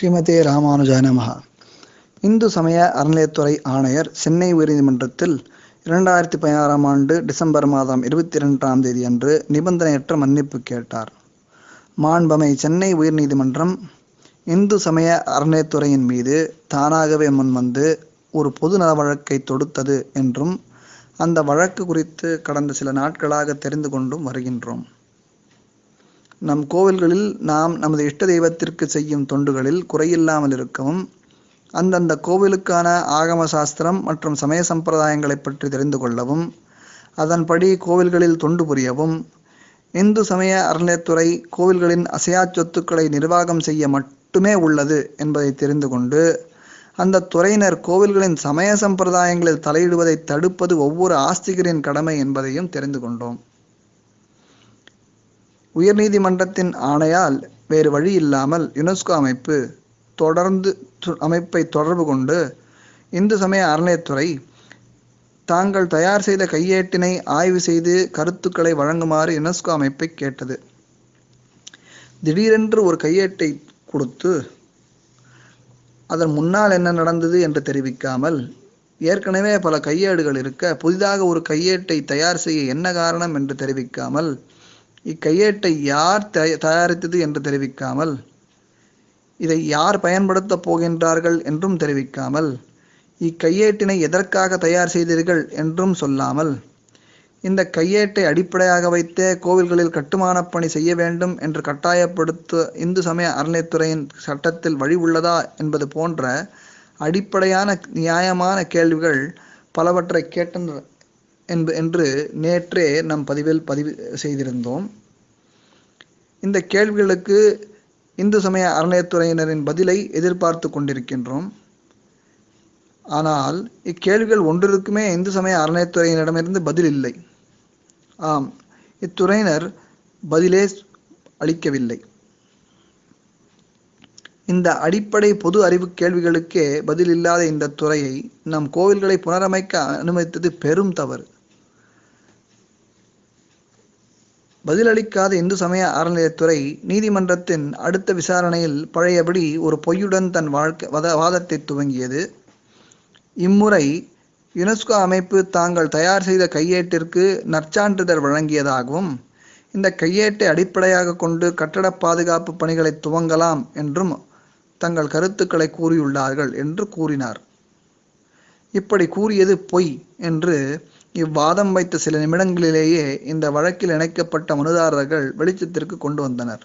ஸ்ரீமதே ராமானுஜாய இந்து சமய அறநிலையத்துறை ஆணையர் சென்னை உயர்நீதிமன்றத்தில் இரண்டாயிரத்தி பதினாறாம் ஆண்டு டிசம்பர் மாதம் இருபத்தி இரண்டாம் தேதி அன்று நிபந்தனையற்ற மன்னிப்பு கேட்டார். மாண்பமை சென்னை உயர்நீதிமன்றம் இந்து சமய அறநிலையத்துறையின் மீது தானாகவே முன்வந்து ஒரு பொது நல வழக்கை தொடுத்தது என்றும் அந்த வழக்கு குறித்து கடந்த சில நாட்களாக தெரிந்து கொண்டும் வருகின்றோம். நம் கோவில்களில் நாம் நமது இஷ்ட தெய்வத்திற்கு செய்யும் தொண்டுகளில் குறையில்லாமல் இருக்கவும் அந்தந்த கோவிலுக்கான ஆகம சாஸ்திரம் மற்றும் சமய சம்பிரதாயங்களை பற்றி தெரிந்து கொள்ளவும் அதன்படி கோவில்களில் தொண்டு புரியவும் இந்து சமய அறநிலையத்துறை கோவில்களின் அசையா சொத்துக்களை நிர்வாகம் செய்ய மட்டுமே உள்ளது என்பதை தெரிந்து கொண்டு அந்த துறையினர் கோவில்களின் சமய சம்பிரதாயங்களில் தலையிடுவதை தடுப்பது ஒவ்வொரு ஆஸ்திகரின் கடமை என்பதையும் தெரிந்து கொண்டோம். உயர்நீதிமன்றத்தின் ஆணையால் வேறு வழி இல்லாமல் யுனெஸ்கோ அமைப்பு தொடர்ந்து அமைப்பை தொடர்பு கொண்டு இந்து சமய அறநிலையத்துறை தாங்கள் தயார் செய்த கையேட்டினை ஆய்வு செய்து கருத்துக்களை வழங்குமாறு யுனெஸ்கோ அமைப்பை கேட்டது. திடீரென்று ஒரு கையேட்டை கொடுத்து அதன் முன்னால் என்ன நடந்தது என்று தெரிவிக்காமல் ஏற்கனவே பல கையேடுகள் இருக்க புதிதாக ஒரு கையேட்டை தயார் செய்ய என்ன காரணம் என்று தெரிவிக்காமல் இக்கையேட்டை யார் தயாரித்தது என்று தெரிவிக்காமல் இதை யார் பயன்படுத்தப் போகின்றார்கள் என்றும் தெரிவிக்காமல் இக்கையேட்டினை எதற்காக தயார் செய்தீர்கள் என்றும் சொல்லாமல் இந்த கையேட்டை அடிப்படையாக வைத்தே கோவில்களில் கட்டுமானப் பணி செய்ய வேண்டும் என்று கட்டாயப்படுத்த இந்து சமய அறநிலைத்துறையின் சட்டத்தில் வழி உள்ளதா என்பது போன்ற அடிப்படையான நியாயமான கேள்விகள் பலவற்றை கேட்டனர். என்ப என்று நேற்றே நம் பதிவில் பதிவு செய்திருந்தோம். இந்த கேள்விகளுக்கு இந்து சமய அறநிலையத்துறையினரின் பதிலை எதிர்பார்த்து கொண்டிருக்கின்றோம். ஆனால் இக்கேள்விகள் ஒன்றிற்குமே இந்து சமய அறநிலையத்துறையினரிடமிருந்து பதில் இல்லை. ஆம் இத்துறையினர் பதிலே அளிக்கவில்லை. இந்த அடிப்படை பொது அறிவு கேள்விகளுக்கே பதில் இல்லாத இந்த துறையை நம் கோவில்களை புனரமைக்க அனுமதித்தது பெரும் தவறு. பதிலளிக்காத இந்து சமய அறநிலையத்துறை நீதிமன்றத்தின் அடுத்த விசாரணையில் பழையபடி ஒரு பொய்யுடன் தன் வாழ்க்கை வத வாதத்தை துவங்கியது. இம்முறை யுனெஸ்கோ அமைப்பு தாங்கள் தயார் செய்த கையேட்டிற்கு நற்சான்றிதழ் வழங்கியதாகவும் இந்த கையேட்டை அடிப்படையாக கொண்டு கட்டட பாதுகாப்பு பணிகளை துவங்கலாம் என்றும் தங்கள் கருத்துக்களை கூறியுள்ளார்கள் என்று கூறினார். இப்படி கூறியது பொய் என்று இவ்வாதம் வைத்த சில நிமிடங்களிலேயே இந்த வழக்கில் இணைக்கப்பட்ட மனுதாரர்கள் வெளிச்சத்திற்கு கொண்டு வந்தனர்.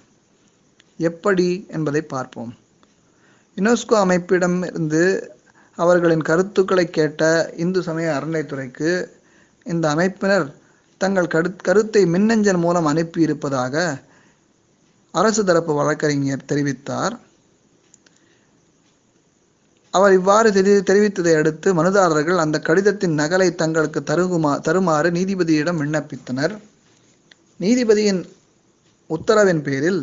எப்படி என்பதை பார்ப்போம். யுனெஸ்கோ அமைப்பிடமிருந்து அவர்களின் கருத்துக்களை கேட்ட இந்து சமய அறநிலைத்துறைக்கு இந்த அமைப்பினர் தங்கள் கரு கருத்தை மின்னஞ்சல் மூலம் அனுப்பியிருப்பதாக அரசு தரப்பு வழக்கறிஞர் தெரிவித்தார். அவர் இவ்வாறு தெரி தெரிவித்ததை அடுத்து மனுதாரர்கள் அந்த கடிதத்தின் நகலை தங்களுக்கு தருகுமா தருமாறு நீதிபதியிடம் விண்ணப்பித்தனர். நீதிபதியின் உத்தரவின் பேரில்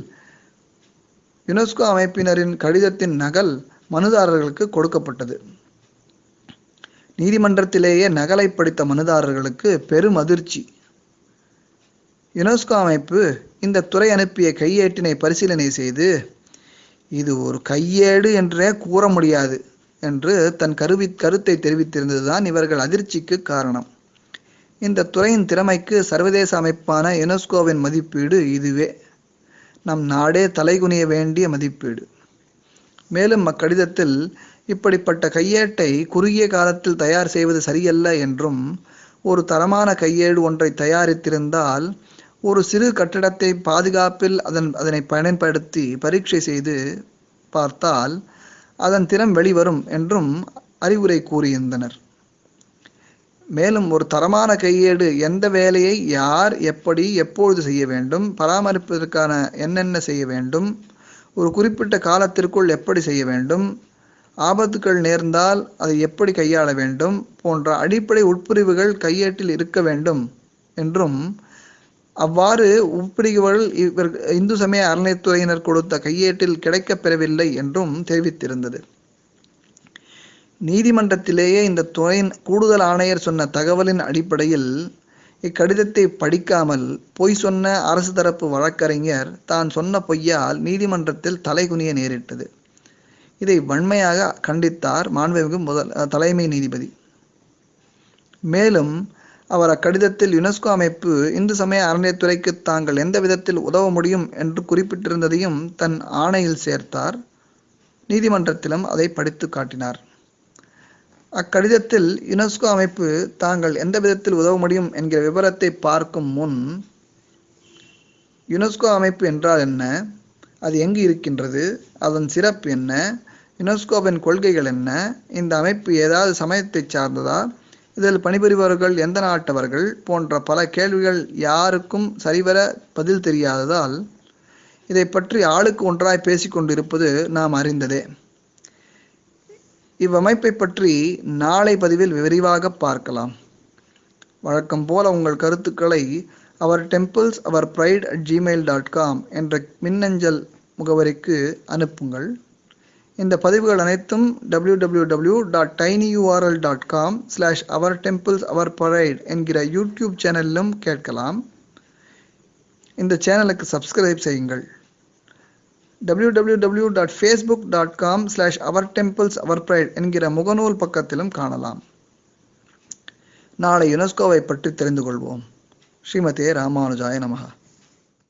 யுனெஸ்கோ அமைப்பினரின் கடிதத்தின் நகல் மனுதாரர்களுக்கு கொடுக்கப்பட்டது. நீதிமன்றத்திலேயே நகலை படித்த மனுதாரர்களுக்கு பெரும் அதிர்ச்சி. யுனெஸ்கோ அமைப்பு இந்த துறை அனுப்பிய கையேட்டினை பரிசீலனை செய்து இது ஒரு கையேடு என்றே கூற முடியாது. என்று தன் கருவி கருத்தை தெரிவித்திருந்ததுதான் இவர்கள் அதிர்ச்சிக்கு காரணம். இந்த துறையின் திறமைக்கு சர்வதேச அமைப்பான யுனெஸ்கோவின் மதிப்பீடு இதுவே. நம் நாடே தலைகுனிய வேண்டிய மதிப்பீடு. மேலும் அக்கடிதத்தில் இப்படிப்பட்ட கையேட்டை குறுகிய காலத்தில் தயார் செய்வது சரியல்ல என்றும் ஒரு தரமான கையேடு ஒன்றை தயாரித்திருந்தால் ஒரு சிறு கட்டிடத்தை பாதுகாப்பில் அதன் அதனை பயன்படுத்தி பரீட்சை செய்து பார்த்தால் அதன் திறம் வெளிவரும் என்றும் அறிவுரை கூறியிருந்தனர். மேலும் ஒரு தரமான கையேடு எந்த வேலையை யார் எப்படி எப்பொழுது செய்ய வேண்டும் பராமரிப்பதற்கான என்னென்ன செய்ய வேண்டும் ஒரு குறிப்பிட்ட காலத்திற்குள் எப்படி செய்ய வேண்டும் ஆபத்துக்கள் நேர்ந்தால் அதை எப்படி கையாள வேண்டும் போன்ற அடிப்படை உட்பிரிவுகள் கையேட்டில் இருக்க வேண்டும் என்றும் அவ்வாறு உட்பிரிவுகள் இவர் இந்து சமய அறநிலைத்துறையினர் கொடுத்த கையேட்டில் கிடைக்கப் பெறவில்லை என்றும் தெரிவித்திருந்தது. நீதிமன்றத்திலேயே இந்த துறையின் கூடுதல் ஆணையர் சொன்ன தகவலின் அடிப்படையில் இக்கடிதத்தை படிக்காமல் பொய் சொன்ன அரசு தரப்பு வழக்கறிஞர் தான் சொன்ன பொய்யால் நீதிமன்றத்தில் தலைகுனிய நேரிட்டது. இதை வன்மையாக கண்டித்தார் மாண்புமிகு முதல் தலைமை நீதிபதி. மேலும் அவர் அக்கடிதத்தில் யுனெஸ்கோ அமைப்பு இந்து சமய அறநிலையத்துறைக்கு தாங்கள் எந்த விதத்தில் உதவ முடியும் என்று குறிப்பிட்டிருந்ததையும் தன் ஆணையில் சேர்த்தார். நீதிமன்றத்திலும் அதை படித்து காட்டினார். அக்கடிதத்தில் யுனெஸ்கோ அமைப்பு தாங்கள் எந்த விதத்தில் உதவ முடியும் என்கிற விவரத்தை பார்க்கும் முன் யுனெஸ்கோ அமைப்பு என்றால் என்ன? அது எங்கு இருக்கின்றது? அதன் சிறப்பு என்ன? யுனெஸ்கோவின் கொள்கைகள் என்ன? இந்த அமைப்பு ஏதாவது சமயத்தை சார்ந்ததா? இதில் பணிபுரிபவர்கள் எந்த நாட்டவர்கள் போன்ற பல கேள்விகள் யாருக்கும் சரிவர பதில் தெரியாததால் இதை பற்றி ஆளுக்கு ஒன்றாய் பேசிக்கொண்டிருப்பது நாம் அறிந்ததே. இவ்வமைப்பை பற்றி நாளை பதிவில் விரிவாக பார்க்கலாம். வழக்கம் போல உங்கள் கருத்துக்களை our temples our pride at Gmail dot com என்ற மின்னஞ்சல் முகவரிக்கு அனுப்புங்கள். இந்த பதிவுகள் அனைத்தும் W W W dot tiny URL dot com slash our temples our pride என்கிற யூடியூப் சேனலிலும் கேட்கலாம். இந்த சேனலுக்கு சப்ஸ்கிரைப் செய்யுங்கள். W W W dot Facebook dot com slash our temples our pride என்கிற முகநூல் பக்கத்திலும் காணலாம். நாளை யுனெஸ்கோவை பற்றி தெரிந்து கொள்வோம். ஸ்ரீமதியே ராமானுஜாய நமகா